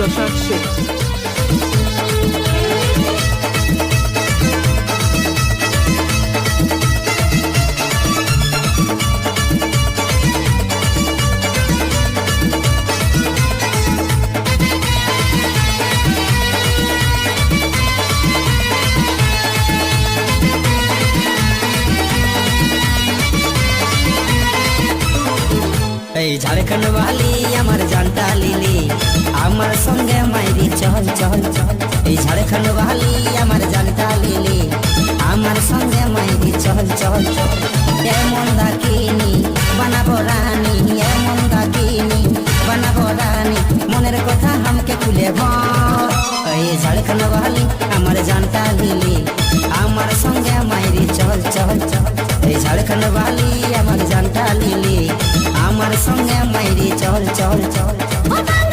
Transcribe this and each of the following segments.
যশার শেখ এই ঝাড়খণ্ড বালি, আমার জানটা লিলি। আমার সঙ্গে মাইরি চল চল চল এই ঝাড়খণ্ড বালি, আমার জানটা লিলি। আমার সঙ্গে মাইরি চল চল চল এমন দাকিনি বানাবো রানী, এমন দাকিনি বানাবো রানী। মনের কথা আমাকে খুলে এই ঝাড়খণ্ড বালি, আমার জানটা লিলি। আমার সঙ্গে মাইরি চল চল চল এই ঝাড়খণ্ড বালি, আমার জানটা লিলি। আমার সঙ্গে মাইরি চল চল চল।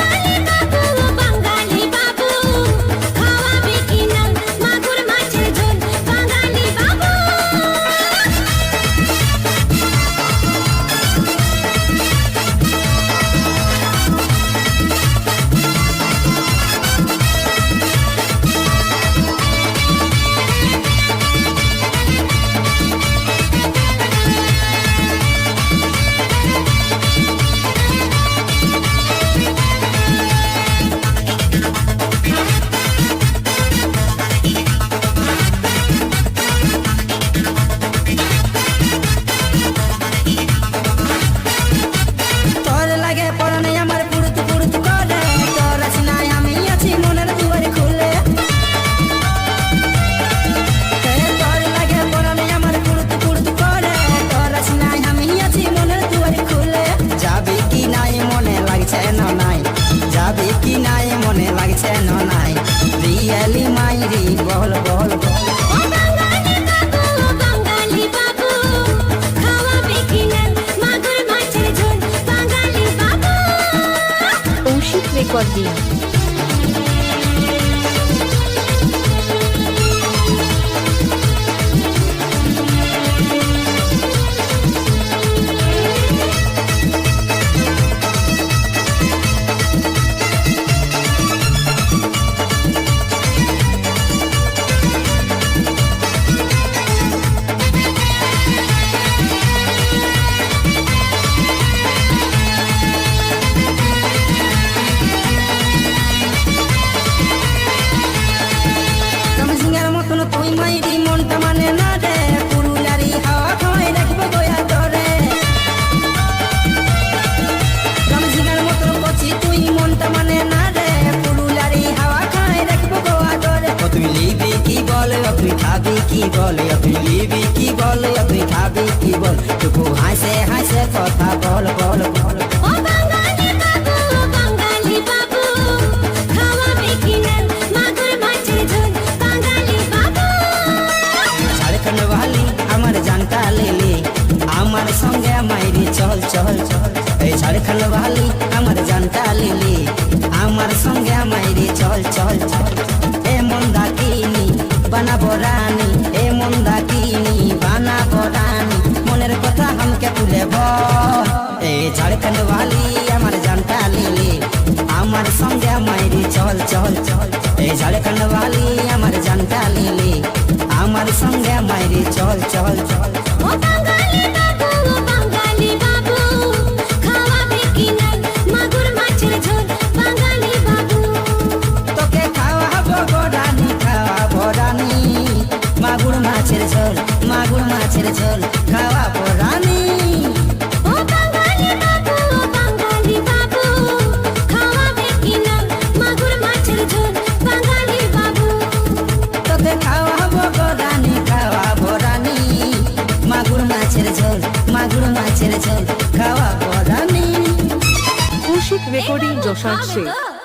বাঙালি বাবু কৌশিক রেকর্ডিং রমসিংহের মাইরি মনটা মানে না রে পুরুলারি হাওয়া খাওয়াই রাখব গয়া ধরে রমসিংহের মতন কচি তুই মনটা মানে না রে পুরুলারি হাওয়া খাওয়াই রাখব গোয়া ধরে ও তুই লিবি কি বলে ও তুই খাবি কি বলে ও তুই লিবি কি বলে ও তুই খাবি কি বল টুকু হাসে হাসে কথা বল বল বল চল চল এই ঝাড়খণ্ড বালি আমার জানটা লেলি। আমার সঙ্গে মাইরি চল চল চল। এ মন্দা কিনি, বানাবো রানী। এ মন্দা কিনি, বানাবো রানী। মনের কথা আমাকে তুলে বল এই ঝাড়খণ্ড বালি আমার জানটা লেলি। আমার সঙ্গে মাইরি চল চল চল। এই ঝাড়খণ্ড বালি আমার জানটা লেলি। আমার সঙ্গে মাইরি চল চল চল। ও বাঙালি। মাছের ঝোল মাগুর মাছের ঝোল খাওয়াবো রানী ও বাঙালি বাবু ও বাঙালি বাবু খাওয়াবে কি না মাগুর মাছের ঝোল রানী কৌশিক রেকর্ডিং খাবে শেখ?